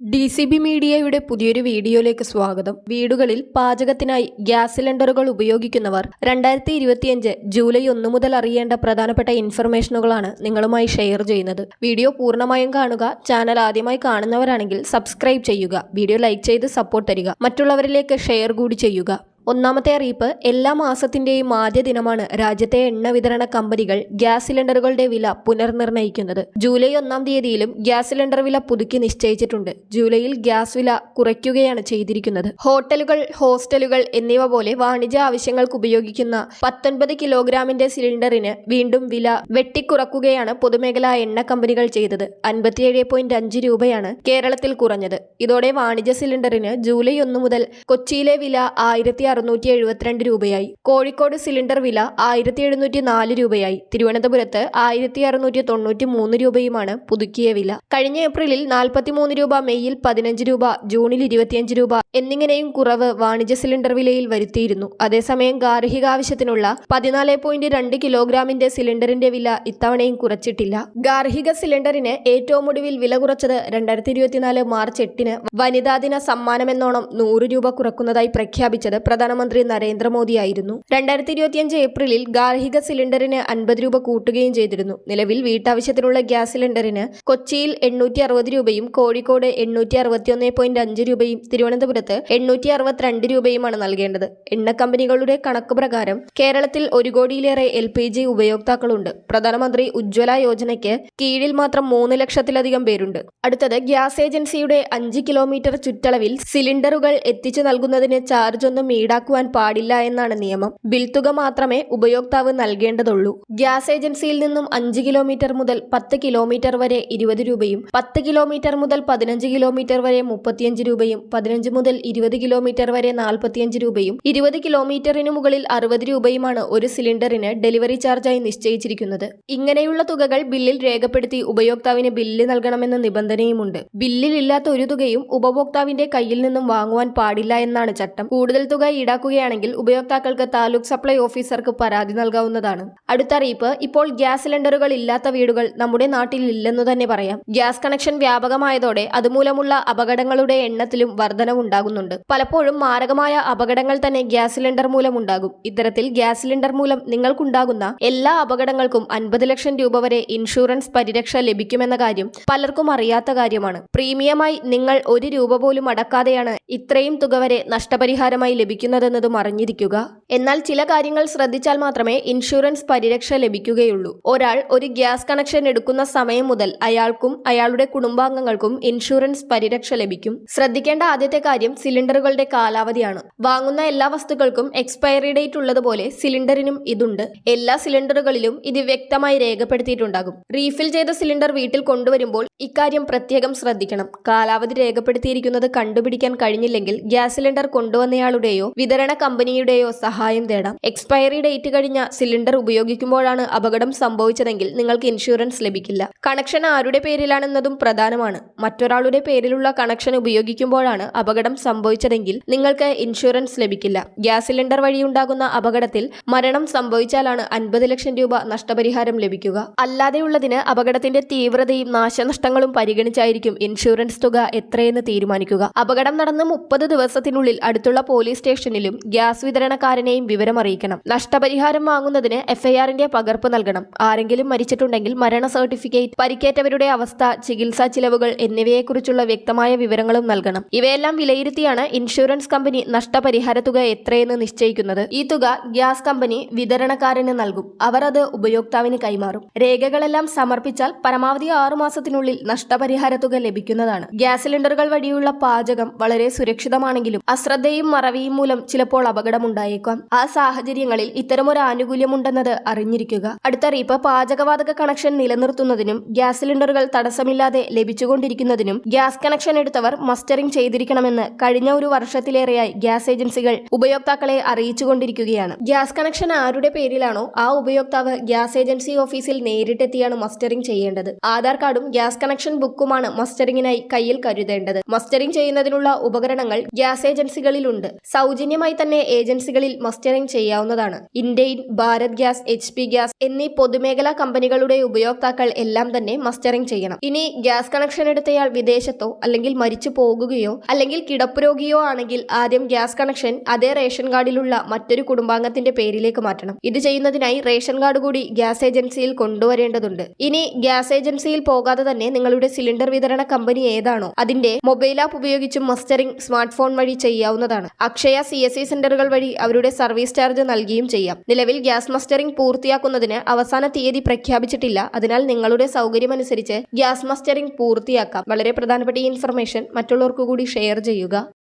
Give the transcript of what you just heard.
D C B മീഡിയയുടെ പുതിയൊരു വീഡിയോയിലേക്ക് സ്വാഗതം. വീടുകളിൽ പാചകത്തിനായി ഗ്യാസ് സിലിണ്ടറുകൾ ഉപയോഗിക്കുന്നവർ രണ്ടായിരത്തി ഇരുപത്തിയഞ്ച് ജൂലൈ ഒന്ന് മുതൽ അറിയേണ്ട പ്രധാനപ്പെട്ട ഇൻഫർമേഷനുകളാണ് നിങ്ങളുമായി ഷെയർ ചെയ്യുന്നത്. വീഡിയോ പൂർണമായും കാണുക ചാനൽ ആദ്യമായി കാണുന്നവരാണെങ്കിൽ സബ്സ്ക്രൈബ് ചെയ്യുക വീഡിയോ ലൈക്ക് ചെയ്ത് സപ്പോർട്ട് തരിക മറ്റുള്ളവരിലേക്ക് ഷെയർ കൂടി ചെയ്യുക. ഒന്നാമത്തെ അറിയിപ്പ് എല്ലാ മാസത്തിന്റെയും ആദ്യ ദിനമാണ് രാജ്യത്തെ എണ്ണ വിതരണ കമ്പനികൾ ഗ്യാസ് സിലിണ്ടറുകളുടെ വില പുനർനിർണയിക്കുന്നത്. ജൂലൈ ഒന്നാം തീയതിയിലും ഗ്യാസ് സിലിണ്ടർ വില പുതുക്കി നിശ്ചയിച്ചിട്ടുണ്ട്. ജൂലൈയിൽ ഗ്യാസ് വില കുറയ്ക്കുകയാണ് ചെയ്തിരിക്കുന്നത്. ഹോട്ടലുകൾ ഹോസ്റ്റലുകൾ എന്നിവ പോലെ വാണിജ്യ ആവശ്യങ്ങൾക്ക് ഉപയോഗിക്കുന്ന പത്തൊൻപത് കിലോഗ്രാമിന്റെ സിലിണ്ടറിന് വീണ്ടും വില വെട്ടിക്കുറക്കുകയാണ് പൊതുമേഖലാ എണ്ണ കമ്പനികൾ ചെയ്തത്. അൻപത്തിയേഴ് പോയിന്റ് അഞ്ച് രൂപയാണ് കേരളത്തിൽ കുറഞ്ഞത്. ഇതോടെ വാണിജ്യ സിലിണ്ടറിന് ജൂലൈ ഒന്ന് മുതൽ കൊച്ചിയിലെ വില ആയിരത്തി അറുന്നൂറ്റി എഴുപത്തിരണ്ട് രൂപയായി. കോഴിക്കോട് സിലിണ്ടർ വില ആയിരത്തി എഴുന്നൂറ്റി നാല് രൂപയായി. തിരുവനന്തപുരത്ത് ആയിരത്തി അറുന്നൂറ്റി തൊണ്ണൂറ്റി മൂന്ന് രൂപയുമാണ് പുതുക്കിയ വില. കഴിഞ്ഞ ഏപ്രിലിൽ നാൽപ്പത്തിമൂന്ന് രൂപ മെയ്യിൽ പതിനഞ്ച് രൂപ ജൂണിൽ ഇരുപത്തിയഞ്ച് രൂപ എന്നിങ്ങനെയും കുറവ് വാണിജ്യ സിലിണ്ടർ വിലയിൽ വരുത്തിയിരുന്നു. അതേസമയം ഗാർഹിക ആവശ്യത്തിനുള്ള പതിനാല് പോയിന്റ് രണ്ട് കിലോഗ്രാമിന്റെ സിലിണ്ടറിന്റെ വില ഇത്തവണയും കുറച്ചിട്ടില്ല. ഗാർഹിക സിലിണ്ടറിന് ഏറ്റവും ഒടുവിൽ വില കുറച്ചത് രണ്ടായിരത്തി ഇരുപത്തിനാല് മാർച്ച് എട്ടിന് വനിതാ ദിന സമ്മാനമെന്നോണം നൂറ് രൂപ കുറക്കുന്നതായി പ്രഖ്യാപിച്ചത് പ്രധാനമന്ത്രി നരേന്ദ്രമോദിയായിരുന്നു രണ്ടായിരത്തി ഇരുപത്തിയഞ്ച് ഏപ്രിലിൽ ഗാർഹിക സിലിണ്ടറിന് അൻപത് രൂപ കൂട്ടുകയും ചെയ്തിരുന്നു. നിലവിൽ വീട്ടാവശ്യത്തിനുള്ള ഗ്യാസ് സിലിണ്ടറിന് കൊച്ചിയിൽ എണ്ണൂറ്റി അറുപത് രൂപയും കോഴിക്കോട് എണ്ണൂറ്റി അറുപത്തിയൊന്ന് പോയിന്റ് അഞ്ച് രൂപയും തിരുവനന്തപുരത്ത് എണ്ണൂറ്റി അറുപത്തിരണ്ട് രൂപയുമാണ് നൽകേണ്ടത്. എണ്ണ കമ്പനികളുടെ കണക്ക് പ്രകാരം കേരളത്തിൽ ഒരു കോടിയിലേറെ എൽ പി ജി ഉപയോക്താക്കളുണ്ട്. പ്രധാനമന്ത്രി ഉജ്ജ്വല യോജനയ്ക്ക് കീഴിൽ മാത്രം മൂന്ന് ലക്ഷത്തിലധികം പേരുണ്ട്. അടുത്തത് ഗ്യാസ് ഏജൻസിയുടെ അഞ്ച് കിലോമീറ്റർ ചുറ്റളവിൽ സിലിണ്ടറുകൾ എത്തിച്ചു നൽകുന്നതിന് ചാർജ് ഒന്നും ഈടാക്കുവാൻ പാടില്ല എന്നാണ് നിയമം. ബിൽ തുക മാത്രമേ ഉപയോക്താവ് നൽകേണ്ടതുള്ളൂ. ഗ്യാസ് ഏജൻസിയിൽ നിന്നും അഞ്ച് കിലോമീറ്റർ മുതൽ പത്ത് കിലോമീറ്റർ വരെ ഇരുപത് രൂപയും പത്ത് കിലോമീറ്റർ മുതൽ പതിനഞ്ച് കിലോമീറ്റർ വരെ മുപ്പത്തിയഞ്ച് രൂപയും പതിനഞ്ച് മുതൽ ഇരുപത് കിലോമീറ്റർ വരെ നാൽപ്പത്തിയഞ്ച് രൂപയും ഇരുപത് കിലോമീറ്ററിന് മുകളിൽ അറുപത് രൂപയുമാണ് ഒരു സിലിണ്ടറിന് ഡെലിവറി ചാർജായി നിശ്ചയിച്ചിരിക്കുന്നത്. ഇങ്ങനെയുള്ള തുകകൾ ബില്ലിൽ രേഖപ്പെടുത്തി ഉപയോക്താവിന് ബില്ല് നൽകണമെന്ന നിബന്ധനയുമുണ്ട്. ബില്ലിൽ ഇല്ലാത്ത ഒരു തുകയും ഉപഭോക്താവിന്റെ കയ്യിൽ നിന്നും വാങ്ങുവാൻ പാടില്ല എന്നാണ് ചട്ടം. കൂടുതൽ തുക ഈടാക്കുകയാണെങ്കിൽ ഉപയോക്താക്കൾക്ക് താലൂക്ക് സപ്ലൈ ഓഫീസർക്ക് പരാതി നൽകാവുന്നതാണ്. അടുത്ത അറിയിപ്പ് ഇപ്പോൾ ഗ്യാസ് സിലിണ്ടറുകൾ ഇല്ലാത്ത വീടുകൾ നമ്മുടെ നാട്ടിൽ ഇല്ലെന്നു തന്നെ പറയാം. ഗ്യാസ് കണക്ഷൻ വ്യാപകമായതോടെ അതുമൂലമുള്ള അപകടങ്ങളുടെ എണ്ണത്തിലും വർധനവുണ്ടാകുന്നുണ്ട് പലപ്പോഴും മാരകമായ അപകടങ്ങൾ തന്നെ ഗ്യാസ് സിലിണ്ടർ മൂലം ഉണ്ടാകും. ഇത്തരത്തിൽ ഗ്യാസ് സിലിണ്ടർ മൂലം നിങ്ങൾക്കുണ്ടാകുന്ന എല്ലാ അപകടങ്ങൾക്കും അൻപത് ലക്ഷം രൂപ വരെ ഇൻഷുറൻസ് പരിരക്ഷ ലഭിക്കുമെന്ന കാര്യം പലർക്കും അറിയാത്ത കാര്യമാണ്. പ്രീമിയമായി നിങ്ങൾ ഒരു രൂപ പോലും അടക്കാതെയാണ് ഇത്രയും തുക വരെ നഷ്ടപരിഹാരമായി ലഭിക്കുന്നതെന്നതും അറിഞ്ഞിരിക്കുക. എന്നാൽ ചില കാര്യങ്ങൾ ശ്രദ്ധിച്ചാൽ മാത്രമേ ഇൻഷുറൻസ് പരിരക്ഷ ലഭിക്കുകയുള്ളൂ. ഒരാൾ ഒരു ഗ്യാസ് കണക്ഷൻ എടുക്കുന്ന സമയം മുതൽ അയാൾക്കും അയാളുടെ കുടുംബാംഗങ്ങൾക്കും ഇൻഷുറൻസ് പരിരക്ഷ ലഭിക്കും. ശ്രദ്ധിക്കേണ്ട ആദ്യത്തെ കാര്യം സിലിണ്ടറുകളുടെ കാലാവധിയാണ്. വാങ്ങുന്ന എല്ലാ വസ്തുക്കൾക്കും എക്സ്പയറി ഡേറ്റ് ഉള്ളതുപോലെ സിലിണ്ടറിനും ഇതുണ്ട്. എല്ലാ സിലിണ്ടറുകളിലും ഇത് വ്യക്തമായി രേഖപ്പെടുത്തിയിട്ടുണ്ടാകും. റീഫിൽ ചെയ്ത സിലിണ്ടർ വീട്ടിൽ കൊണ്ടുവരുമ്പോൾ ഇക്കാര്യം പ്രത്യേകം ശ്രദ്ധിക്കണം. കാലാവധി രേഖപ്പെടുത്തിയിരിക്കുന്നത് കണ്ടുപിടിക്കാൻ കഴിഞ്ഞില്ലെങ്കിൽ ഗ്യാസ് സിലിണ്ടർ കൊണ്ടുവന്നയാളുടെയോ വിതരണ കമ്പനിയുടെയോ സഹായം തേടാം. എക്സ്പയറി ഡേറ്റ് കഴിഞ്ഞ സിലിണ്ടർ ഉപയോഗിക്കുമ്പോഴാണ് അപകടം സംഭവിച്ചതെങ്കിൽ നിങ്ങൾക്ക് ഇൻഷുറൻസ് ലഭിക്കില്ല. കണക്ഷൻ ആരുടെ പേരിലാണെന്നതും പ്രധാനമാണ്. മറ്റൊരാളുടെ പേരിലുള്ള കണക്ഷൻ ഉപയോഗിക്കുമ്പോഴാണ് അപകടം സംഭവിച്ചതെങ്കിൽ നിങ്ങൾക്ക് ഇൻഷുറൻസ് ലഭിക്കില്ല. ഗ്യാസ് സിലിണ്ടർ വഴിയുണ്ടാകുന്ന അപകടത്തിൽ മരണം സംഭവിച്ചാലാണ് അൻപത് ലക്ഷം രൂപ നഷ്ടപരിഹാരം ലഭിക്കുക. അല്ലാതെയുള്ളതിന് അപകടത്തിന്റെ തീവ്രതയും നാശനഷ്ടങ്ങളും പരിഗണിച്ചായിരിക്കും ഇൻഷുറൻസ് തുക എത്രയെന്ന് തീരുമാനിക്കുക. അപകടം നടന്ന് മുപ്പത് ദിവസത്തിനുള്ളിൽ അടുത്തുള്ള പോലീസ് സ്റ്റേഷനിലും ഗ്യാസ് വിതരണക്കാരനെയും വിവരം അറിയിക്കണം നഷ്ടപരിഹാരം വാങ്ങുന്നതിന് എഫ്ഐആറിന്റെ പകർപ്പ് നൽകണം. ആരെങ്കിലും മരിച്ചിട്ടുണ്ടെങ്കിൽ മരണ സർട്ടിഫിക്കറ്റ് പരിക്കേറ്റവരുടെ അവസ്ഥ ചികിത്സാ ചിലവുകൾ എന്നിവയെക്കുറിച്ചുള്ള വ്യക്തമായ വിവരങ്ങളും നൽകണം. ഇവയെല്ലാം വിലയിരുത്തിയാണ് ഇൻഷുറൻസ് കമ്പനി നഷ്ടപരിഹാര തുക എത്രയെന്ന് നിശ്ചയിക്കുന്നത്. ഈ തുക ഗ്യാസ് കമ്പനി വിതരണക്കാരന് നൽകും. അവർ അത് ഉപയോക്താവിന് കൈമാറും. രേഖകളെല്ലാം സമർപ്പിച്ചാൽ പരമാവധി ആറുമാസത്തിനുള്ളിൽ നഷ്ടപരിഹാര തുക ലഭിക്കുന്നതാണ്. ഗ്യാസ് സിലിണ്ടറുകൾ വഴിയുള്ള പാചകം വളരെ സുരക്ഷിതമാണെങ്കിലും അശ്രദ്ധയും മറവിയും മൂലം ചിലപ്പോൾ അപകടമുണ്ടായേക്കാം. ആ സാഹചര്യങ്ങളിൽ ഇത്തരമൊരു ആനുകൂല്യമുണ്ടെന്നത് അറിഞ്ഞിരിക്കുക. അടുത്തറിയിപ്പ് പാചകവാതക കണക്ഷൻ നിലനിർത്തുന്നതിനും ഗ്യാസ് സിലിണ്ടറുകൾ തടസ്സമില്ലാതെ ലഭിച്ചുകൊണ്ടിരിക്കുന്നതിനും ഗ്യാസ് കണക്ഷൻ എടുത്തവർ മസ്റ്ററിംഗ് ചെയ്തിരിക്കണമെന്ന് കഴിഞ്ഞ ഒരു വർഷത്തിലേറെയായി ഗ്യാസ് ഏജൻസികൾ ഉപയോക്താക്കളെ അറിയിച്ചുകൊണ്ടിരിക്കുകയാണ്. ഗ്യാസ് കണക്ഷൻ ആരുടെ പേരിലാണോ ആ ഉപയോക്താവ് ഗ്യാസ് ഏജൻസി ഓഫീസിൽ നേരിട്ടെത്തിയാണ് മസ്റ്ററിംഗ് ചെയ്യേണ്ടത്. ആധാർ കാർഡും ഗ്യാസ് കണക്ഷൻ ബുക്കുമാണ് മസ്റ്ററിംഗിനായി കയ്യിൽ കരുതേണ്ടത്. മസ്റ്ററിംഗ് ചെയ്യുന്നതിനുള്ള ഉപകരണങ്ങൾ ഗ്യാസ് ഏജൻസികളിലുണ്ട്. സൗജന്യമായി തന്നെ ഏജൻസികളിൽ മസ്റ്ററിംഗ് ചെയ്യാവുന്നതാണ്. Indian Bharat gas H P gas എന്നീ പൊതുമേഖലാ കമ്പനികളുടെ ഉപയോക്താക്കൾ എല്ലാം തന്നെ മസ്റ്ററിംഗ് ചെയ്യണം. ഇനി ഗ്യാസ് കണക്ഷൻ എടുത്തയാൾ വിദേശത്തോ അല്ലെങ്കിൽ മരിച്ചു പോകുകയോ അല്ലെങ്കിൽ കിടപ്പ് രോഗിയോ ആണെങ്കിൽ ആദ്യം ഗ്യാസ് കണക്ഷൻ അതേ റേഷൻ കാർഡിലുള്ള മറ്റൊരു കുടുംബാംഗത്തിന്റെ പേരിലേക്ക് മാറ്റണം. ഇത് ചെയ്യുന്നതിനായി റേഷൻ കാർഡ് കൂടി ഗ്യാസ് ഏജൻസിയിൽ കൊണ്ടുവരേണ്ടതുണ്ട്. ഇനി ഗ്യാസ് ഏജൻസിയിൽ പോകാതെ തന്നെ നിങ്ങളുടെ സിലിണ്ടർ വിതരണ കമ്പനി ഏതാണോ അതിന്റെ മൊബൈൽ ആപ്പ് ഉപയോഗിച്ചും മസ്റ്ററിംഗ് സ്മാർട്ട് ഫോൺ വഴി ചെയ്യാവുന്നതാണ്. അക്ഷയ സി എസ് സി സെന്ററുകൾ വഴി അവരുടെ സർവീസ് ചാർജ് നൽകിയും ചെയ്യാം. നിലവിൽ ഗ്യാസ് മസ്റ്ററിംഗ് പൂർത്തിയാക്കുന്നതിന് അവസാന തീയതി പ്രഖ്യാപിച്ചിട്ടില്ല. അതിനാൽ നിങ്ങളുടെ സൗകര്യമനുസരിച്ച് ഗ്യാസ് മസ്റ്ററിംഗ് പൂർത്തിയാക്കാം. വളരെ പ്രധാനപ്പെട്ട ഈ ഇൻഫർമേഷൻ മറ്റുള്ളവർക്കു കൂടി ഷെയർ ചെയ്യുക.